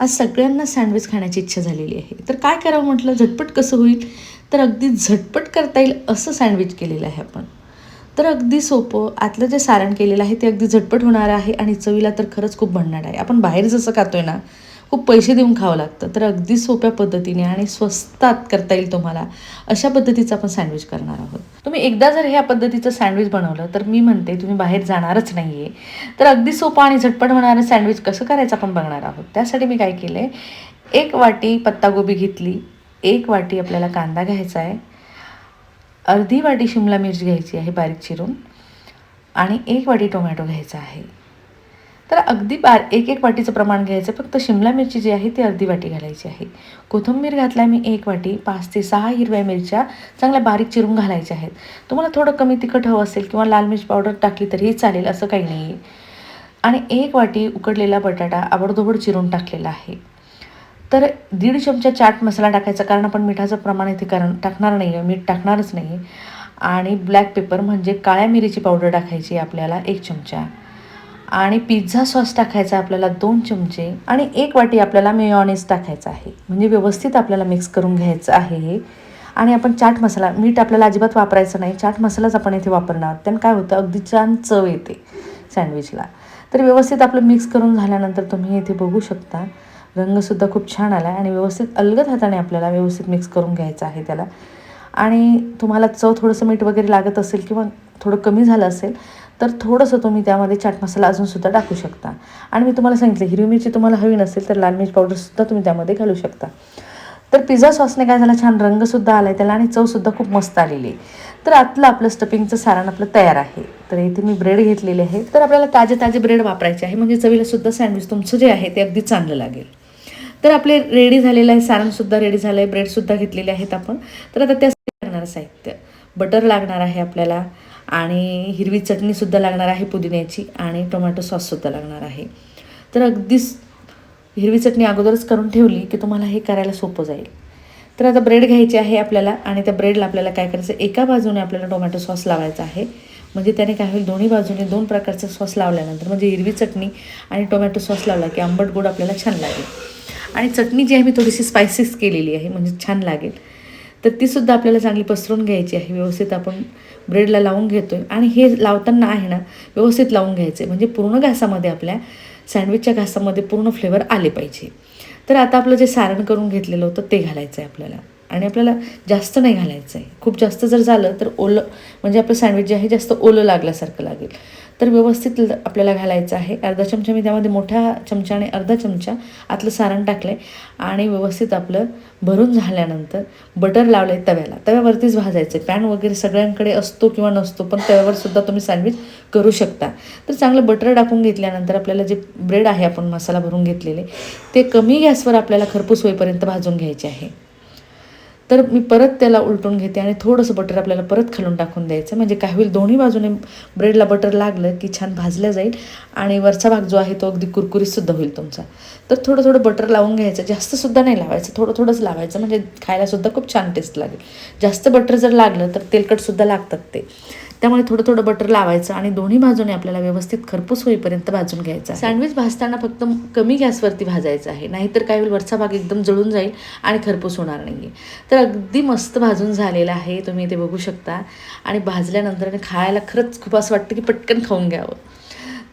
आज सगळ्यांना सँडविच खाण्याची इच्छा झालेली आहे. तर काय करावं म्हटलं? झटपट कसं होईल? तर अगदी झटपट करता येईल असं सँडविच केलेलं आहे आपण. तर अगदी सोपं आतलं जे सारण केलेलं आहे ते अगदी झटपट होणार आहे आणि चवीला तर खरंच खूप भन्नाट आहे. आपण बाहेर जसं खातोय ना खूप पैसे देऊन खावं लागतं. तर अगदी सोप्या पद्धतीने आणि स्वस्तात करता येईल तुम्हाला अशा पद्धतीचं आपण सँडविच करणार आहोत. तुम्ही एकदा जर ह्या पद्धतीचं सँडविच बनवलं तर मी म्हणते तुम्ही बाहेर जाणारच नाही आहे तर अगदी सोपं आणि झटपट होणारं सँडविच कसं करायचं आपण बघणार आहोत. त्यासाठी मी काय केलं आहे एक वाटी पत्तागोबी घेतली एक वाटी आपल्याला कांदा घ्यायचा आहे अर्धी वाटी शिमला मिरची घ्यायची आहे बारीक चिरून आणि एक वाटी टोमॅटो घ्यायचा आहे. तर अगदी बार एक एक वाटीचं प्रमाण घ्यायचं. फक्त शिमला मिरची जी आहे ती अर्धी वाटी घालायची आहे. कोथिंबीर घातला मी एक वाटी. पाच ते सहा हिरव्या मिरच्या चांगल्या बारीक चिरून घालायच्या आहेत. तुम्हाला थोडं कमी तिखट हवं असेल किंवा लाल मिरची पावडर टाकली तरीही चालेल असं काही नाही आहे आणि एक वाटी उकडलेला बटाटा आबडधोबड चिरून टाकलेला आहे. तर दीड चमचा चाट मसाला टाकायचा कारण आपण मिठाचं प्रमाण इथे कारण टाकणार नाही आहे मीठ टाकणारच नाही आणि ब्लॅक पेपर म्हणजे काळ्या मिरीची पावडर टाकायची आहे आपल्याला एक चमचा. आणि पिझ्झा सॉस टाकायचा आहे आपल्याला दोन चमचे आणि एक वाटी आपल्याला मेयोनीज टाकायचं आहे. म्हणजे व्यवस्थित आपल्याला मिक्स करून घ्यायचं आहे हे. आणि आपण चाट मसाला मीठ आपल्याला अजिबात वापरायचं नाही. चाट मसालाच आपण इथे वापरणार आहोत. त्यानं काय होतं? अगदी छान चव येते सँडविचला तर व्यवस्थित आपलं मिक्स करून झाल्यानंतर तुम्ही इथे बघू शकता. रंगसुद्धा खूप छान आला आहे आणि व्यवस्थित अलगद हाताने आपल्याला व्यवस्थित मिक्स करून घ्यायचं आहे त्याला. आणि तुम्हाला चव थोडंसं मीठ वगैरे लागत असेल किंवा थोडं कमी झालं असेल तर थोडंसं तुम्ही त्यामध्ये चाट मसाला अजूनसुद्धा टाकू शकता. आणि मी तुम्हाला सांगितलं हिरवी मिरची तुम्हाला हवी नसेल तर लाल मिरची पावडरसुद्धा तुम्ही त्यामध्ये घालू शकता. तर पिझ्झा सॉसने काय झाला छान रंगसुद्धा आला आहे त्याला आणि चवसुद्धा खूप मस्त आलेली आहे. तर आतलं आपलं स्टफिंगचं सारण आपलं तयार आहे. तर इथे मी ब्रेड घेतलेले आहे. तर आपल्याला ताजे ताजे ब्रेड वापरायचे आहे. म्हणजे चवीलासुद्धा सँडविच तुमचं जे आहे ते अगदी चांगलं लागेल. तर आपले रेडी झालेलं आहे सारणसुद्धा रेडी झालं आहे ब्रेडसुद्धा घेतलेले आहेत आपण. तर आता त्यासाठी लागणारं साहित्य. बटर लागणार आहे आपल्याला. आणि हिरवी चटणीसुद्धा लागणार आहे पुदिन्याची आणि टोमॅटो सॉससुद्धा लागणार आहे. तर अगदीच हिरवी चटणी अगोदरच करून ठेवली की तुम्हाला हे करायला सोपं जाईल. तर आता ब्रेड घ्यायची आहे आपल्याला आणि त्या ब्रेडला आपल्याला काय करायचं एका बाजूने आपल्याला टोमॅटो सॉस लावायचा आहे. म्हणजे त्याने काय होईल दोन्ही बाजूने दोन प्रकारचा सॉस लावल्यानंतर म्हणजे हिरवी चटणी आणि टोमॅटो सॉस लावला की आंबट गोड आपल्याला छान लागेल. आणि चटणी जी आहे मी थोडीशी स्पायसीस केलेली आहे म्हणजे छान लागेल. तर तीसुद्धा आपल्याला चांगली पसरून घ्यायची आहे. व्यवस्थित आपण ब्रेडला लावून घेतो आहे आणि हे लावताना आहे ना व्यवस्थित लावून घ्यायचे म्हणजे पूर्ण घासामध्ये आपल्या सँडविचच्या घासामध्ये पूर्ण फ्लेवर आले पाहिजे. तर आता आपलं जे सारण करून घेतलेलं होतं ते घालायचं आहे आपल्याला. आणि आपल्याला जास्त नाही घालायचं आहे खूप जास्त जर झालं तर ओलं म्हणजे आपलं सँडविच जे आहे जास्त ओलं लागल्यासारखं लागेल. तर व्यवस्थित ल- आपल्याला घालायचं आहे. अर्धा चमचा मी त्यामध्ये मोठ्या चमच्याने अर्धा चमचा आतलं सारण टाकलं आहे आणि व्यवस्थित आपलं भरून झाल्यानंतर बटर लावलं आहे तव्याला. तव्यावरतीच भाजायचं आहे पॅन वगैरे सगळ्यांकडे असतो किंवा नसतो पण तव्यावरसुद्धा तुम्ही सँडविच करू शकता. तर चांगलं बटर टाकून घेतल्यानंतर आपल्याला जे ब्रेड आहे आपण मसाला भरून घेतलेले ते कमी गॅसवर आपल्याला खरपूस होईपर्यंत भाजून घ्यायचे आहे. तर मी परत त्याला उलटून घेते आणि थोडंसं बटर आपल्याला परत खालून टाकून द्यायचं. म्हणजे काय होईल दोन्ही बाजूने ब्रेडला बटर लागलं की छान भाजलं जाईल आणि वरचा भाग जो आहे तो अगदी कुरकुरीतसुद्धा होईल तुमचा. तर थोडं थोडं बटर लावून घ्यायचं. जास्तसुद्धा नाही लावायचं. थोडं थोडंच लावायचं. म्हणजे खायलासुद्धा खूप छान टेस्ट लागेल. जास्त बटर जर लागलं तर तेलकटसुद्धा लागतात ते. त्यामुळे थोडं थोडं बटर लावायचं आणि दोन्ही बाजूने आपल्याला व्यवस्थित खरपूस होईपर्यंत भाजून घ्यायचं सँडविच भाजताना फक्त कमी गॅसवरती भाजायचं आहे. नाहीतर काय होईल वरचा भाग एकदम जळून जाईल आणि खरपूस होणार नाही तर अगदी मस्त भाजून झालेला आहे. तुम्ही ते बघू शकता. आणि भाजल्यानंतर आणि खायला खरंच खूप असं वाटतं की पटकन खाऊन घ्यावं.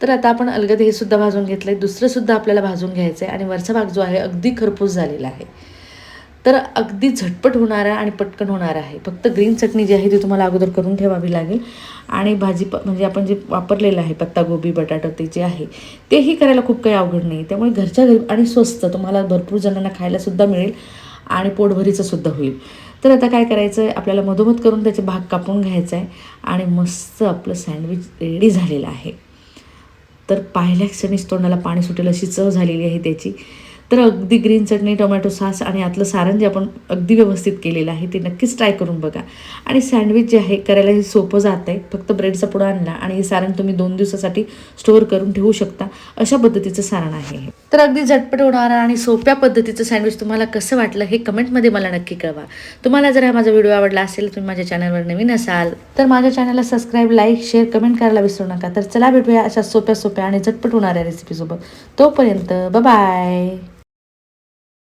तर आता आपण अलगद हे सुद्धा भाजून घेतलं आहे दुसरंसुद्धा आपल्याला भाजून घ्यायचं आहे आणि वरचा भाग जो आहे अगदी खरपूस झालेला आहे. तर अगदी झटपट होणारा आणि पटकन होणारा आहे. फक्त ग्रीन चटणी जी आहे ती तुम्हाला अगोदर करून ठेवावी लागेल. आणि भाजी प म्हणजे आपण जे वापरलेलं आहे पत्तागोबी बटाटा ते जे आहे तेही करायला खूप काही अवघड नाही. त्यामुळे घरच्या घरी आणि स्वस्त तुम्हाला भरपूर जणांना खायलासुद्धा मिळेल आणि पोटभरीचंसुद्धा होईल. तर आता काय करायचं आहे आपल्याला मधोमध करून त्याचे भाग कापून घ्यायचा आहे आणि मस्त आपलं सँडविच रेडी झालेलं आहे. तर पाहिल्या क्षणीच तोंडाला पाणी सुटेल अशी चव झालेली आहे त्याची. तर अगदी ग्रीन चटणी टोमॅटो सॉस आणि आतलं सारण जे आपण अगदी व्यवस्थित केलेलं आहे ते नक्कीच ट्राय करून बघा. आणि सँडविच जे आहे करायला हे सोपं जात आहे फक्त ब्रेडचा पुडा आणला आणि हे सारण तुम्ही दोन दिवसासाठी स्टोअर करून ठेवू शकता. अशा पद्धतीचं सारण आहे तर अगदी झटपट होणारा आणि सोप्या पद्धतीचं सँडविच तुम्हाला कसं वाटलं हे कमेंटमध्ये मला नक्की कळवा. तुम्हाला जर हा माझा व्हिडिओ आवडला असेल तुम्ही माझ्या चॅनलवर नवीन असाल तर माझ्या चॅनलला सबस्क्राईब लाईक शेअर कमेंट करायला विसरू नका. तर चला भेटूया अशा सोप्या सोप्या आणि झटपट होणाऱ्या रेसिपीसोबत तोपर्यंत बाय